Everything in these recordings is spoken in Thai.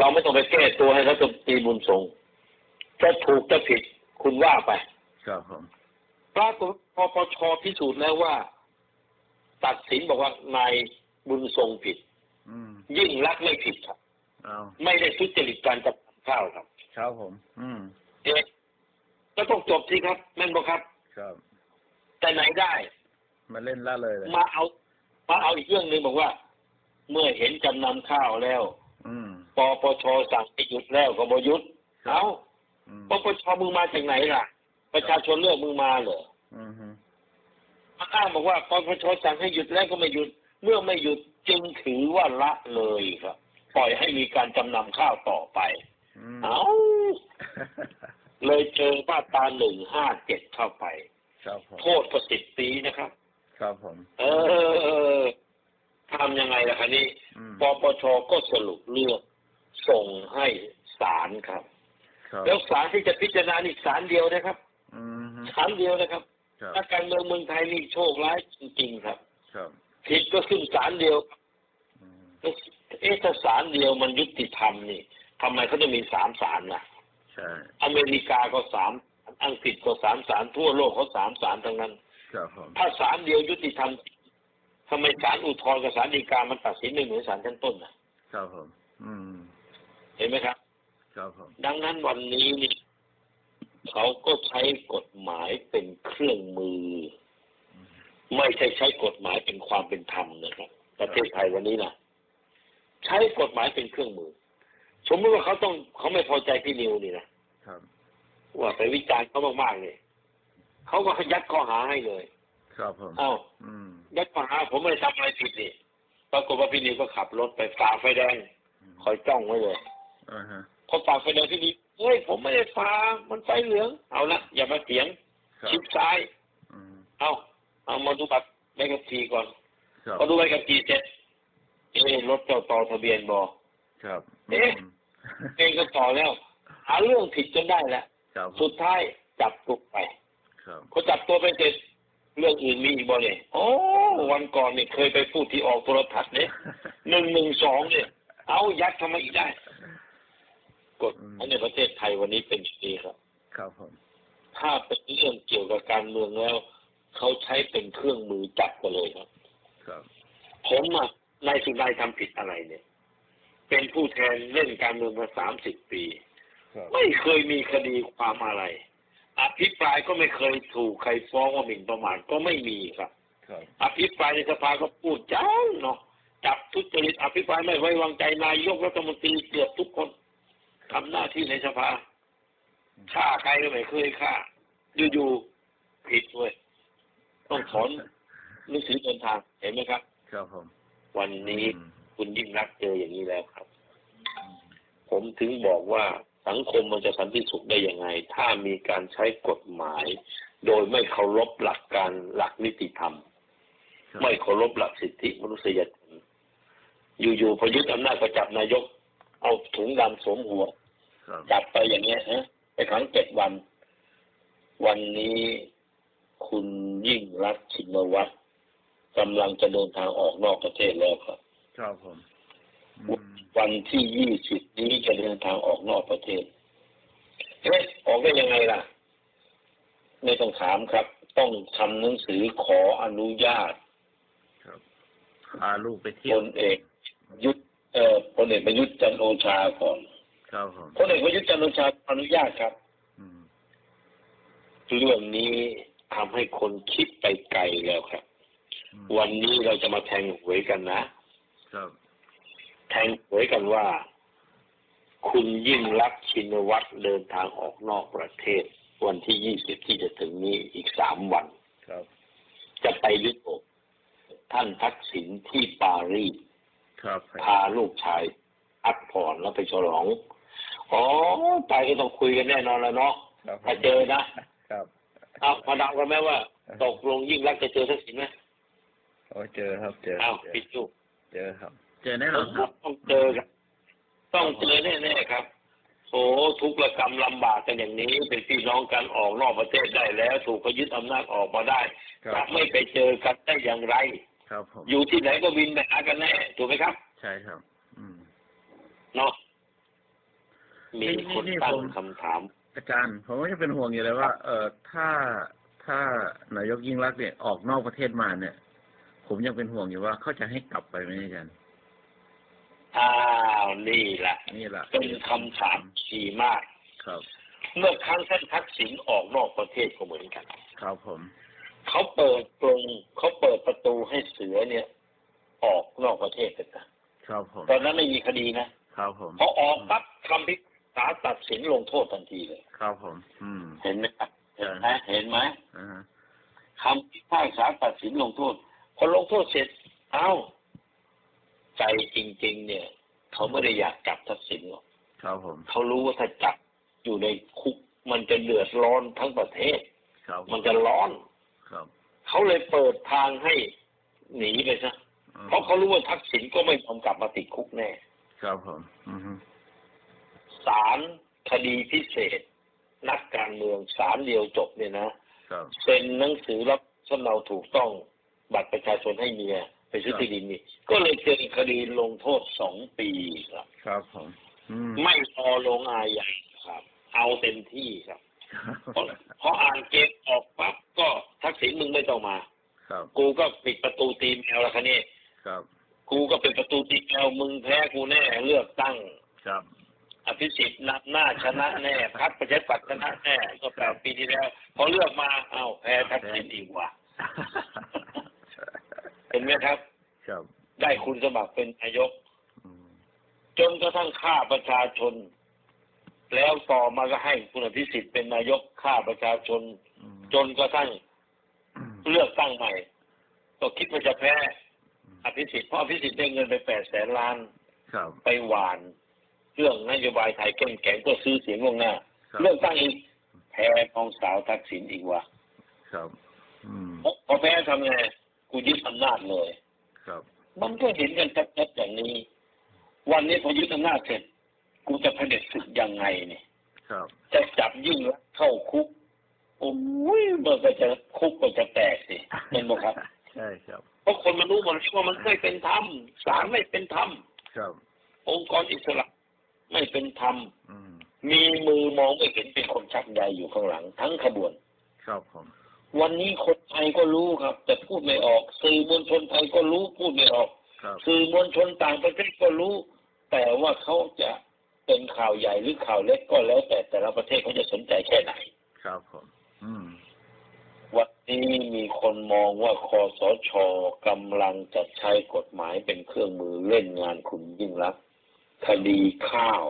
เราไม่ต้องไปแก้ตัวให้รัฐมนตรีบุญทรงจะถูกจะผิดคุณว่าไป ครับผมปรากฏปปชพิสูจน์แล้วว่า ตัดสินบอกว่านายบุญทรงผิดอืมยิ่งรักษณ์ไม่ผิดครับเอาไม่ได้ทุจริตการจัดข้าวครับ ครับผม อืมเอ๊ะก็ต้องจบสิครับแม่นบอกครับ ครับ แต่ไหนได้ มาเล่นละเลยเลยมาเอา มาเอาอีกเรื่องหนึ่งบอกว่า เมื่อเห็นจำนำข้าวแล้วอืม ปปชสั่งให้หยุดแล้วก็บหยุดเอาอืมปปชมึงมาจากไหนล่ะ ประชาชนเลือกมึงมาเหรออืมฮึมาอ้างบอกว่าปปชสั่งให้หยุดแล้วก็ไม่หยุด เมื่อไม่หยุดจึงถือว่าละเลยครับ ปล่อยให้มีการจำนำข้าวต่อไปอืมเอาเลยเจอมาตราหนึ่งห้าเจ็ดเข้าไปครับผมโทษก็สิบปีนะครับ ครับผม เออทำยังไงล่ะคะนี่อืมปปชก็สรุปเรื่อง ส่งให้ศาลครับครับ แล้วศาลที่จะพิจารณาอีกศาลเดียวนะครับอืมฮึศาลเดียวนะครับครับนักการเมืองเมืองไทยนี่โชคร้ายจริงๆครับครับผิดก็ขึ้นศาลเดียวอืมเอ๊ะถ้าศาลเดียวมันยุติธรรมนี่ทำไมเขาจะมีสามศาลล่ะใช่อเมริกาก็สามอังกฤษก็สามศาลทั่วโลกเขาสามศาลทั้งนั้นครับผมถ้าศาลเดียวยุติธรรมทำไมศาลอุทธรณ์กับศาลฎีกามันตัดสินไม่เหมือนศาลชั้นต้นน่ะครับผม อืม เห็นไหมครับ ครับผมดังนั้นวันนี้นี่เขาก็ใช้กฎหมายเป็นเครื่องมือ ไม่ใช่ใช้กฎหมายเป็นความเป็นธรรมนะครับ ประเทศไทยวันนี้นะใช้กฎหมายเป็นเครื่องมือ สมมติว่าเขาต้องเขาไม่พอใจพี่นิวนี่นะครับว่าไปวิจารณ์เขามากๆเนี่ยเขาก็ยัดข้อหาให้เลย ครับผมอ้าวอืมยัดข้อหาผมไม่ได้ทำอะไรผิดนี่ปรากฏว่าพี่นิวก็ขับรถไปฝ่าไฟแดงคอยจ้องไว้เลยอ่าฮะ พอฝ่าไฟแดงพี่นิวเฮ้ยผมไม่ได้ฝ่ามันไฟเหลือง เอาละอย่ามาเถียงครับชิดซ้ายอืมเอาเอามาดูบัตรใบขับขี่ก่อนครับพอดูใบขับขี่เสร็จเอ๊ะรถเจ้าต่อทะเบียนบอครับเอ๊ะอืมเองก็ต่อแล้ว หาเรื่องผิดจนได้แหละครับสุดท้ายจับตัวไปครับพอจับตัวไปเสร็จเรื่องอื่นมีอีกบ่เนี่ยโอ้วันก่อนเนี่ยเคยไปพูดที่ออกโทรทัศน์เนี่ยหนึ่งหนึ่งสองเนี่ยเอายัดทำไมอีกได้ กฎในประเทศไทยวันนี้เป็นอย่างนี้ครับ ครับผม ถ้าเป็นเรื่องเกี่ยวกับการเมืองแล้ว เขาใช้เป็นเครื่องมือจับไปเลยครับ ครับผมอะนายสุนายทำผิดอะไรเนี่ย เป็นผู้แทนเล่นการเมืองมาสามสิบปีครับไม่เคยมีคดีความอะไร อภิปรายก็ไม่เคยถูกใครฟ้องว่าหมิ่นประมาทก็ไม่มีครับครับอภิปรายในสภาก็พูดจ้างเนาะจับทุจริตอภิปรายไม่ไว้วางใจนายกรัฐมนตรีเกือบทุกคน ทำหน้าที่ในสภาฆ่าใครก็ไม่เคยฆ่าอยู่ๆผิดเว้ยต้องถอนหนังสือเดินทางเห็นไหมครับ ครับผม วันนี้อืมคุณยิ่งรักษณ์เจออย่างนี้แล้วครับ ผมถึงบอกว่าสังคมมันจะสันติสุขได้ยังไง ถ้ามีการใช้กฎหมาย โดยไม่เคารพหลักการหลักนิติธรรมครับไม่เคารพหลักสิทธิมนุษยชนอยู่ๆพอยึดอำนาจก็จับนายก เอาถุงดำสวมหัวครับ จับไปอย่างเงี้ยฮะไปขังเจ็ดวัน วันนี้คุณยิ่งรักษณ์ชินวัตรกำลังจะเดินทางออกนอกประเทศแล้วครับ ครับผมอืมวันที่ยี่สิบนี้จะเดินทางออกนอกประเทศเอ๊ะออกได้ยังไงล่ะ ไม่ต้องถามครับ ต้องทำหนังสือขออนุญาต ครับพาลูกไปพเที่ยวลเอกยุทธเอ่อพลเอกประยุทธ์จันทร์โอชาก่อน ครับผมพลเอกประยุทธ์จันทร์โอชาอนุญาตครับอืมเรื่องนี้ทำให้คนคิดไปไกลแล้วครับอืมวันนี้เราจะมาแทงหวยกันนะครับ แทงหวยกันว่า คุณยิ่งรักษณ์ชินวัตรเดินทางออกนอกประเทศ วันที่ยี่สิบที่จะถึงนี้อีกสามวันครับ จะไปยุโรปท่านทักษิณที่ปารีสครับพาลูกชายพักผ่อนแล้วไปฉลอง อ๋อไปก็ต้องคุยกันแน่นอนแล้วเนาะครับถ้าเจอนะครับเอามาเดากันไหมว่า ตกลงยิ่งรักษณ์จะเจอทักษิณไหมโอ้เจอครับเจออ้าวเจอปิดลูกเจอครับ เจอแน่นอนครับ ต้องเจอครับต้องเจอแน่ๆครับโอ้ทุกข์ระกรรมลำบากกันอย่างนี้เป็นพี่น้องกันออกนอกประเทศได้แล้ว ถูกเขายึดอำนาจออกมาได้ครับ จะไม่ไปเจอกันได้อย่างไร ครับผมอยู่ที่ไหนก็บินไปหากันแน่ถูกไหมครับ ใช่ครับ อืม เนาะ มีนี่คนนี่ตั้งผมคำถาม อาจารย์ ผมก็จะเป็นห่วงอยู่เลยว่า เออถ้าถ้านายกยิ่งรักษณ์เนี่ยออกนอกประเทศมาเนี่ย ผมยังเป็นห่วงอยู่ว่าเขาจะให้กลับไปไหมอาจารย์อ้าวนี่แหละนี่แหละเป็นคำถามที่มาก ครับ เมื่อครั้งท่านทักษิณออกนอกประเทศก็เหมือนกัน ครับผมเขาเปิดกรงเขาเปิดประตูให้เสือเนี่ย ออกนอกประเทศกันนะครับผมตอนนั้นไม่มีคดีนะครับผมพอออกปั๊บคำพิ พากษาตัดสินลงโทษทันทีเลย ครับผม อืม เห็นไหมครับเห็นไหมเห็นไหมอ่าฮะคำพิพากษาตัดสินลงโทษ พอลงโทษเสร็จ เอ้า ใจจริง ๆ เนี่ย เขาไม่ได้อยากจับทักษิณหรอกครับผม เขารู้ว่าถ้าจับอยู่ในคุก มันจะเดือดร้อนทั้งประเทศ ครับมันจะร้อน ครับ เขาเลยเปิดทางให้หนีไปซะอืมเพราะเขารู้ว่าทักษิณก็ไม่ยอมกลับมาติดคุกแน่ ครับผม อืมฮึ ศาลคดีพิเศษ นักการเมืองศาลเดียวจบเนี่ยนะครับเซ็นหนังสือรับสำเนาถูกต้องบัตรประชาชนให้เมียไปซื้อที่ดินนี่ก็เลยเจอคดีลงโทษสองปีครับ ครับผมอืมไม่พอลงอาญาครับ เอาเต็มที่ครับเพราะเพราะอ่านเกมออกปั๊บก็ทักษิณมึงไม่ต้องมา ครับ กูก็ปิดประตูตีแมวแล้วคันนี้ครับ กูก็เป็นประตูตีแมวมึงแพ้กูแน่เลือกตั้ง ครับ อภิสิทธิ์นับหน้าชนะแน่พักประชาธิปัตย์ชนะแน่ก็แปดปีที่แล้วพอเลือกมาเอ้าแพ้ทักษิณอีกว่ะเห็นไหมครับ ครับได้คุณสมัครเป็นนายกอืมจนกระทั่งฆ่าประชาชน แล้วต่อมาก็ให้คุณอภิสิทธิ์เป็นนายกฆ่าประชาชนอืมจนกระทั่งอืมเลือกตั้งใหม่ ก็คิดว่าจะแพ้อภิสิทธิ์เพราะอภิสิทธิ์ได้เงินไปแปดแสนล้านครับไปหวาน เรื่องนโยบายไทยเข้มแข็งก็ซื้อเสียงล่วงหน้าครับเลือกตั้งอีกแพ้น้องสาวทักษิณอีกว่ะครับอืมพอพอแพ้ทำไงกูยึดอำนาจเลย ครับ มันก็เห็นกันชัดๆอย่างนี้ วันนี้พอยึดอำนาจเสร็จกูจะเผด็จศึกยังไงเนี่ยครับ จะจับยิ่งรักษณ์เข้าคุกโอ้ยมันก็จะคุกก็จะแตกสิเป็นไหมครับใช่ครับเพราะคนมันรู้หมดแล้วว่ามันไม่เป็นธรรมศาลไม่เป็นธรรมครับ องค์กรอิสระ ไม่เป็นธรรมอืมมีมือมองไม่เห็นเป็นคนชักใยอยู่ข้างหลัง ทั้งขบวน ครับผมวันนี้คนไทยก็รู้ครับ แต่พูดไม่ออก สื่อมวลชนไทยก็รู้พูดไม่ออกครับสื่อมวลชนต่างประเทศก็รู้ แต่ว่าเขาจะเป็นข่าวใหญ่หรือข่าวเล็กก็แล้ว แต่แต่ละประเทศเขาจะสนใจแค่ไหน ครับผมอืมวันนี้มีคนมองว่าคอสชกำลังจะใช้กฎหมายเป็นเครื่องมือเล่นงานคุณยิ่งรักษณ์ คดีข้าว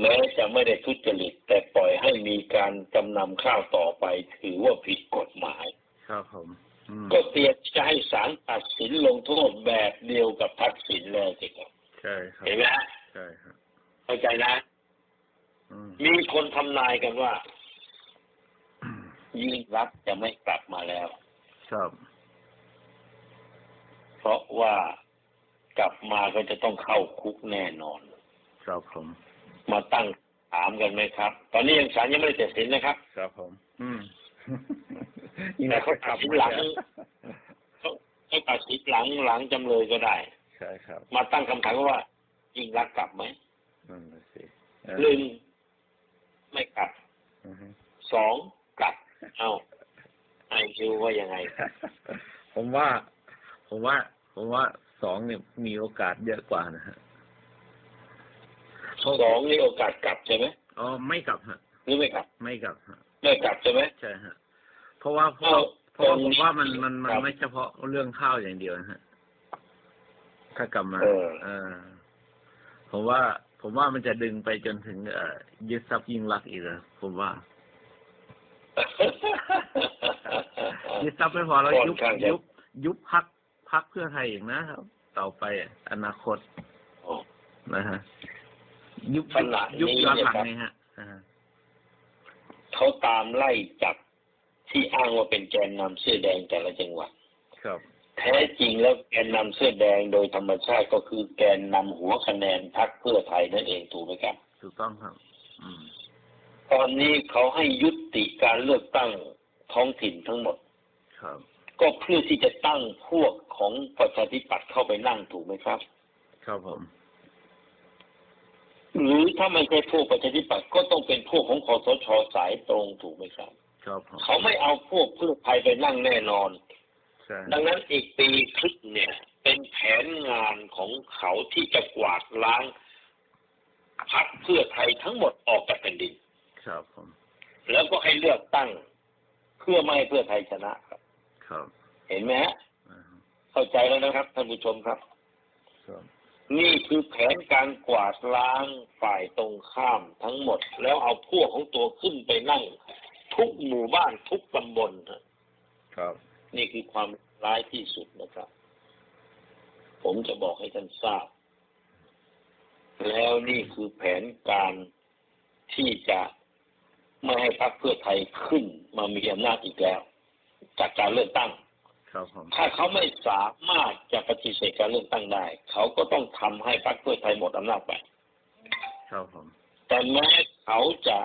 แม้จะไม่ได้ทุจริต แต่ปล่อยให้มีการจำนำข้าวต่อไป ถือว่าผิดกฎหมาย ครับผมอืมก็เตรียมจะให้ศาลตัดสินลงโทษแบบเดียวกับทักษิณแล้วสิครับใช่ครับเห็นไหมฮะใช่ครับเข้าใจนะอืมมีคนทำนายกันว่า ยิ่งรักษณ์จะไม่กลับมาแล้ว ครับ เพราะว่ากลับมาก็จะต้องเข้าคุกแน่นอน ครับผมมาตั้งถามกันไหมครับ ตอนนี้ยังศาลยังไม่ได้ตัดสินนะครับ ครับผม อืมแต่เขาตัดสินหลังเขาเขาตัดสินหลังหลังจำเลยก็ได้ใช่ครับ มาตั้งคำถามว่ายิ่งรักษณ์กลับไหมนั่นน่ะสิเออหนึ่งไม่กลับอือฮึสองกลับ เอาไอคิวว่ายังไง ผมว่า ผมว่า ผมว่าสองเนี่ยมีโอกาสเยอะกว่านะฮะ สองนี่โอกาสกลับใช่ไหมอ๋อไม่กลับฮะหรือไม่กลับ ไม่กลับฮะไม่กลับใช่ไหมใช่ฮะเพราะว่าเพราะเอาเพราะว่าตรงผมว่ามันมันมันครับไม่เฉพาะเรื่องข้าวอย่างเดียวนะฮะถ้ากลับมาเออเออผมว่า ผมว่ามันจะดึงไปจนถึงเอ่อยึดทรัพย์ยิ่งรักษณ์อีกนะผมว่ายึดทรัพย์ไม่พอแล้วค่อนยุบข้างจะยุบยุบพักพักเพื่อไทยอีกนะครับ ต่อไปอะอนาคตโอ้นะฮะ ยุบขณะนี้ยุบย้อนหลังเนี่ยครับนี่ฮะอ่าเขาตามไล่จับที่อ้างว่าเป็นแกนนำเสื้อแดงแต่ละจังหวัด ครับแท้จริงแล้วแกนนำเสื้อแดงโดยธรรมชาติก็คือแกนนำหัวคะแนนพรรคเพื่อไทยนั่นเองถูกไหมครับ ถูกต้องครับ อืมตอนนี้เขาให้ยุติการเลือกตั้งท้องถิ่นทั้งหมด ครับก็เพื่อที่จะตั้งพวกของประชาธิปัตย์เข้าไปนั่งถูกไหมครับ ครับผม หรือถ้าไม่ใช่พวกประชาธิปัตย์ก็ต้องเป็นพวกของคอสชสายตรงถูกไหมครับครับผมเขาไม่เอาพวกเพื่อไทยไปนั่งแน่นอนใช่ดังนั้นอีกปีครึ่งเนี่ย เป็นแผนงานของเขาที่จะกวาดล้างพรรคเพื่อไทยทั้งหมดออกจากแผ่นดิน ครับผมแล้วก็ให้เลือกตั้งเพื่อไม่ให้เพื่อไทยชนะครับครับเห็นไหมฮะอ่าฮะเข้าใจแล้วนะครับท่านผู้ชมครับครับ นี่คือแผนการกวาดล้างฝ่ายตรงข้ามทั้งหมด แล้วเอาพวกของตัวขึ้นไปนั่ง ทุกหมู่บ้านทุกตำบลนะครับ นี่คือความร้ายที่สุดนะครับ ผมจะบอกให้ท่านทราบ แล้วนี่คือแผนการที่จะไม่ให้พรรคเพื่อไทยขึ้นมามีอำนาจอีกแล้ว จากการเลือกตั้งครับผม ถ้าเขาไม่สามารถจะปฏิเสธการเลือกตั้งได้ เขาก็ต้องทำให้พรรคเพื่อไทยหมดอำนาจไปครับผมแต่แม้เขาจะ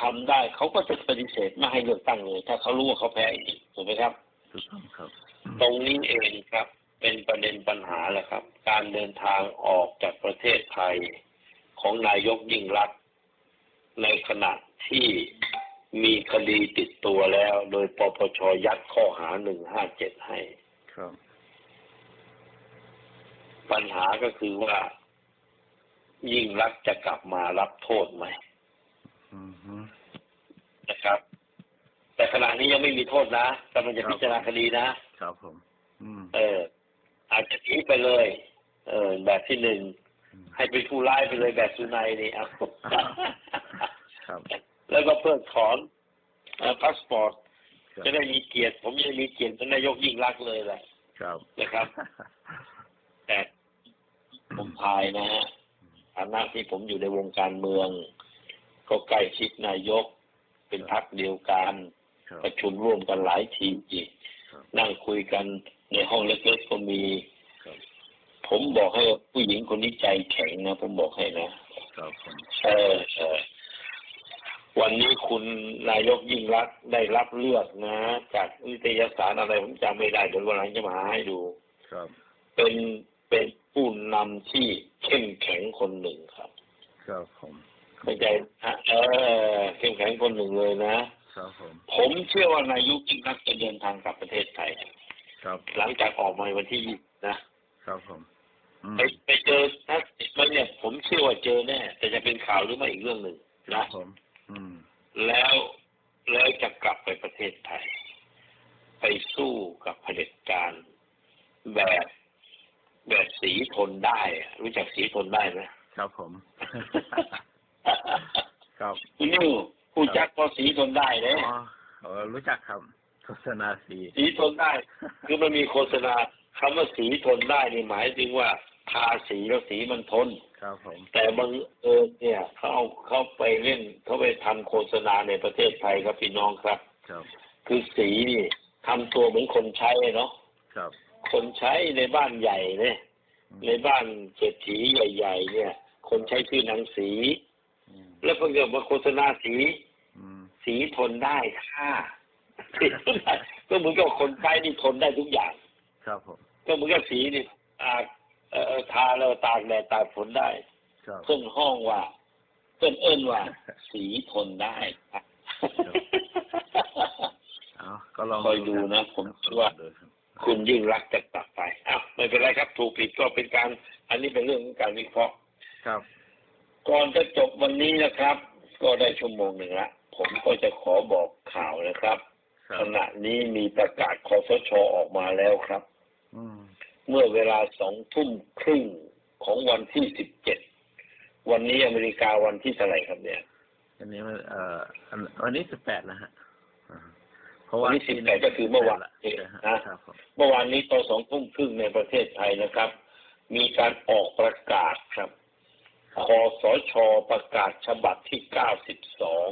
ทำได้ เขาก็จะปฏิเสธไม่ให้เลือกตั้งเลย ถ้าเขารู้ว่าเขาแพ้อีกถูกไหมครับถูกต้องครับ ตรงนี้เองครับ เป็นประเด็นปัญหาแหละครับ การเดินทางออกจากประเทศไทยของนายกยิ่งรักษณ์ในขณะที่ มีคดีติดตัวแล้ว โดยปปชยัดข้อหาหนึ่งห้าเจ็ดให้ครับปัญหาก็คือว่า ยิ่งรักษณ์จะกลับมารับโทษไหมอือฮึนะครับ แต่ขณะนี้ยังไม่มีโทษนะกำลังจะพิจารณาคดีนะครับผมอืมเออ อาจจะหนีไปเลย เออ แบบที่หนึ่งให้เป็นผู้ร้ายไปเลยแบบสุนัยนี่เอาครับ แล้วก็เพิกถอนพาสปอร์ตครับจะได้มีเกียรติ ผมจะมีเกียรติเป็นนายกยิ่งรักษณ์เลยแหละครับนะครับ แต่ผมพายนะฮะฐานะที่ผมอยู่ในวงการเมือง ก็ใกล้ชิดนายก เป็นพักเดียวกันครับประชุมร่วมกันหลายทีอีกครับนั่งคุยกันในห้องเล็กๆก็มีครับผมบอกให้ว่าผู้หญิงคนนี้ใจแข็งนะ ผมบอกให้นะครับผมเออเออ วันนี้คุณนายกยิ่งรักษณ์ได้รับเลือกนะ จากนิตยสารอะไรผมจำไม่ได้เดี๋ยววันหลังจะมาหาให้ดูครับ เป็นเป็นผู้นำที่เข้มแข็งคนหนึ่งครับ ครับผมเข้าใจฮะเออเข้มแข็งคนหนึ่งเลยนะครับผมผมเชื่อว่านายกยิ่งรักษณ์จะเดินทางกลับประเทศไทยครับ หลังจากออกมาวันที่ยี่นะครับผมอืมไปไปเจอถ้าติดมาเนี่ยผมเชื่อว่าเจอแน่แต่จะเป็นข่าวหรือไม่อีกเรื่องหนึ่งครันะบผมอืม แล้วแล้วจะกลับไปประเทศไทย ไปสู้กับเผด็จการแบบแบบสีทนได้อะรู้จักสีทนได้ไหมครับผม ครับคุณนิวผู้จักก็สีทนได้เลยอ๋อเออรู้จักครับ โฆษณาสีสีทนได้ คือมันมีโฆษณาคำว่าสีทนได้นี่หมายถึงว่าทาสีแล้วสีมันทน ครับผมแต่บางเอิญเนี่ยเขาเอาเขาไปเล่นเขาไปทำโฆษณาในประเทศไทยครับพี่น้องครับ ครับ คือสีนี่ทำตัวเหมือนคนใช้เนาะครับ คนใช้ในบ้านใหญ่เนี่ยอืมในบ้านเศรษฐีใหญ่ ๆ เนี่ย คนใช้ชื่อนางสีอืมแล้วเพิ่งจะมาโฆษณาสีอืมสีทนได้ค่ะสีทนได้ก็เหมือนกับคนใช้นี่ทนได้ทุกอย่าง ครับผมก็เหมือนกับสีนี่ตาก เอ่อทาแล้วตากแดดตากฝนได้ครับเพิ่นห้องว่าเพิ่นเอิ้นว่า สีทนได้ครับเอาก็ลองคอยดูนะ ผมคิดว่าดูครับคุณยิ่งรักษณ์จะกลับไปอ้าวไม่เป็นไรครับ ถูกผิดก็เป็นการ อันนี้เป็นเรื่องของการวิเคราะห์ครับ ก่อนจะจบวันนี้นะครับ ก็ได้ชั่วโมงหนึ่งละผมก็จะขอบอกข่าวนะครับครัขบณะนี้มีประกาศคอสชออกมาแล้วครับ อืม เมื่อเวลาสองทุ่มครึ่งของวันที่สิบเจ็ดวันนี้อเมริกาวันที่เท่าไหร่ครับเนี่ยอันนี้มันเอ่ออันวันนี้สิบแปดแล้วฮะอ่าเพราะวัว่านนี้18ก็คือเมื่อวานใช่ฮะนะครับผมเมื่อวานนี้ตอนสองทุ่มครึ่งในประเทศไทยนะครับ มีการออกประกาศครับคอสชประกาศฉบับที่เก้าสิบสอง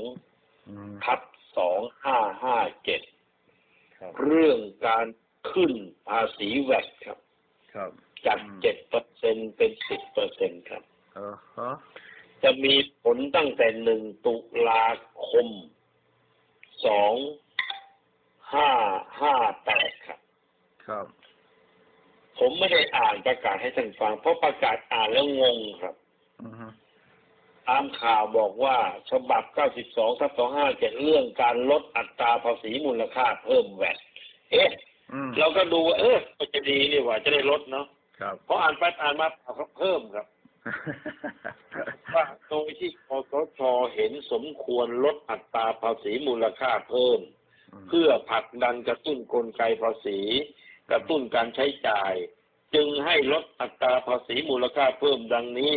อืมทับสองห้าห้าเจ็ดครับเรื่องการขึ้นภาษีแวดครับ ครับจากอืมเจ็ดเปอร์เซ็นเป็นสิบเปอร์เซ็นครับเออฮะจะมีผลตั้งแต่หนึ่งตุลาคมสองห้าห้าแปดครับ ครับ ผมไม่ได้อ่านประกาศให้ท่านฟัง เพราะประกาศอ่านแล้วงงครับอือฮึตามข่าวบอกว่าฉบับ 92ทับ257 เรื่องการลดอัตราภาษีมูลค่าเพิ่มแวดเอ๊ะอืม เราก็ดูว่าเออมันจะดีนี่หว่าจะได้ลดเนาะครับเพราะอ่านไปอ่านมาเขาเพิ่มครับว่าโดยที่คสชเห็นสมควรลดอัตราภาษีมูลค่าเพิ่ม เพื่อผลักดันกระตุ้นกลไกภาษี กระตุ้นการใช้จ่าย จึงให้ลดอัตราภาษีมูลค่าเพิ่มดังนี้